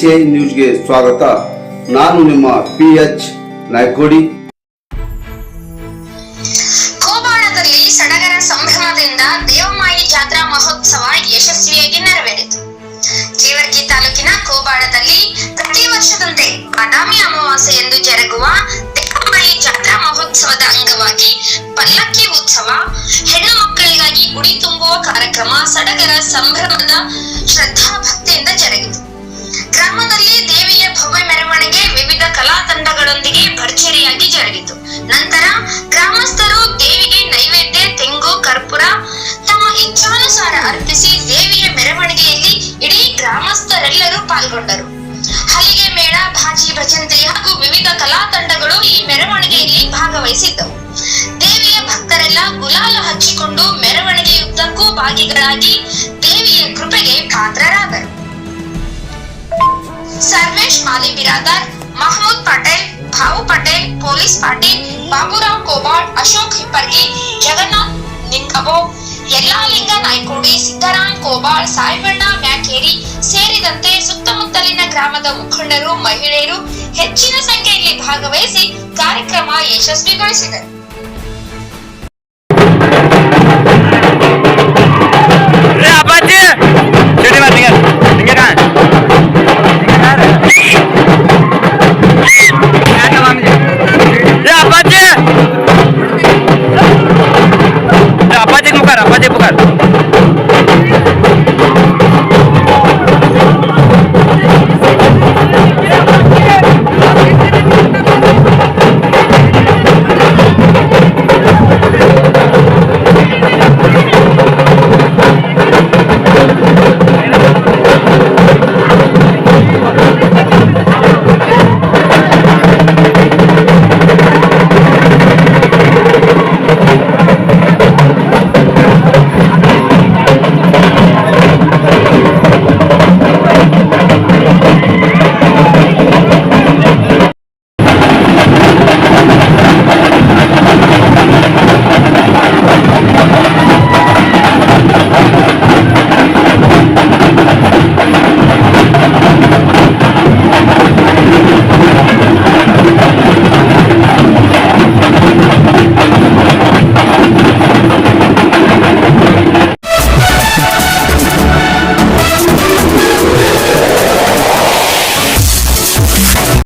NCI ನ್ಯೂಸ್ಗೆ ಸ್ವಾಗತ. ನಾನು ನಿಮ್ಮ ಪಿ ಎಚ್ ನಾಯ್ಕೋಡಿ ಕೋಬಾಳದಲ್ಲಿ ಸಡಗರ ಸಂಭ್ರಮದಿಂದ ದೇವಮಾಯಿ ಜಾತ್ರಾ ಮಹೋತ್ಸವ ಯಶಸ್ವಿಯಾಗಿ ನೆರವೇರಿತು. ಜೇವರ್ಗಿ ತಾಲೂಕಿನ ಕೋಬಾಳದಲ್ಲಿ ಪ್ರತಿ ವರ್ಷದಂತೆ ಬಾದಾಮಿ ಅಮಾವಾಸ್ಯೆ ಎಂದು ಜರುಗುವ ದೇವಮಾಯಿ ಜಾತ್ರಾ ಮಹೋತ್ಸವದ ಅಂಗವಾಗಿ ಪಲ್ಲಕ್ಕಿ ಉತ್ಸವ, ಹೆಣ್ಣು ಮಕ್ಕಳಿಗಾಗಿ ಗುಡಿ ತುಂಬುವ ಕಾರ್ಯಕ್ರಮ, ಸಡಗರ ಸಂಭ್ರಮದ ಶ್ರದ್ಧಾ ಭಕ್ತಿಯಿಂದ ಜರುಗಿತು. ಗ್ರಾಮದಲ್ಲಿ ದೇವಿಯ ಭವ್ಯ ಮೆರವಣಿಗೆ ವಿವಿಧ ಕಲಾ ತಂಡಗಳೊಂದಿಗೆ ಭರ್ಜರಿಯಾಗಿ ಜರುಗಿತು. ನಂತರ ಗ್ರಾಮಸ್ಥರು ದೇವಿಗೆ ನೈವೇದ್ಯ, ತೆಂಗು, ಕರ್ಪೂರ ತಮ್ಮ ಇಚ್ಛಾನುಸಾರ ಅರ್ಪಿಸಿ ದೇವಿಯ ಮೆರವಣಿಗೆಯಲ್ಲಿ ಇಡೀ ಗ್ರಾಮಸ್ಥರೆಲ್ಲರೂ ಪಾಲ್ಗೊಂಡರು. ಹಲಿಗೆ ಮೇಳ, ಭಾಜಿ ಭಜಂತ್ರಿ ಹಾಗೂ ವಿವಿಧ ಕಲಾ ತಂಡಗಳು ಈ ಮೆರವಣಿಗೆಯಲ್ಲಿ ಭಾಗವಹಿಸಿದ್ದವು. ದೇವಿಯ ಭಕ್ತರೆಲ್ಲ ಗುಲಾಲ ಹಚ್ಚಿಕೊಂಡು ಮೆರವಣಿಗೆಯುದ್ದಕ್ಕೂ ಭಾಗಿಗಳಾಗಿ ದೇವಿಯ ಕೃಪೆಗೆ ಪಾತ್ರರಾದರು. ಸರ್ವೇಶ್ ಮಾಲಿ ಬಿರಾದಾರ್ ಮಹಮೂದ್ ಪಟೇಲ್, ಭಾವು ಪಟೇಲ್, ಪೊಲೀಸ್ ಪಾಟೀಲ್, ಬಾಬುರಾವ್ ಕೋಬಾಳ್ ಅಶೋಕ್ ಹಿಪ್ಪರ್ಗಿ ಜಗನ್ನಾಥ್ ನಿಂಕಬೋ ಯಲ್ಲಾಲಿಂಗ ನಾಯ್ಕೋಡಿ ಸಿದ್ದರಾಮ್ ಕೋಬಾಳ್ ಸಾಯಿಬಣ್ಣ ಮ್ಯಾಕೇರಿ ಸೇರಿದಂತೆ ಸುತ್ತಮುತ್ತಲಿನ ಗ್ರಾಮದ ಮುಖಂಡರು, ಮಹಿಳೆಯರು ಹೆಚ್ಚಿನ ಸಂಖ್ಯೆಯಲ್ಲಿ ಭಾಗವಹಿಸಿ ಕಾರ್ಯಕ್ರಮ ಯಶಸ್ವಿಗೊಳಿಸಿದರು.